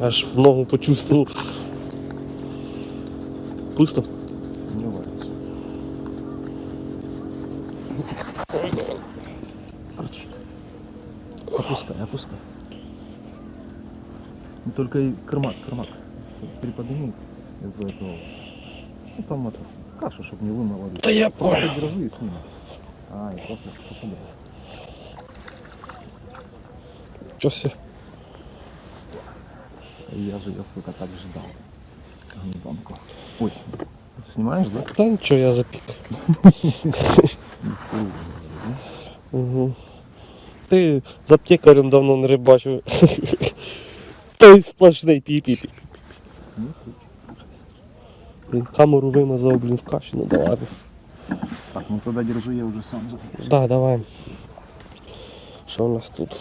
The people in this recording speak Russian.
Аж в ногу почувствовал. Пусто? Не варится. Опускай, опускай. Ну, только и кармак, кармак. Приподними из-за этого. Ну там это, кашу, чтобы не вымыло. Да я понял. держи и сними. А, и просто попадает. Чё себе? Я же ее, сука, так ждал. Гандонку. Ой, снимаешь, да? Та нічого, я запік. Угу. Ти з аптекарем давно не рибачив. Той сплошний пі-пі-пі. Ну, Блін, камеру вимазав, блін, в каші, ну да ладно. Так, ну тогда держи, я уже сам запущу. Да, давай. Що у нас тут?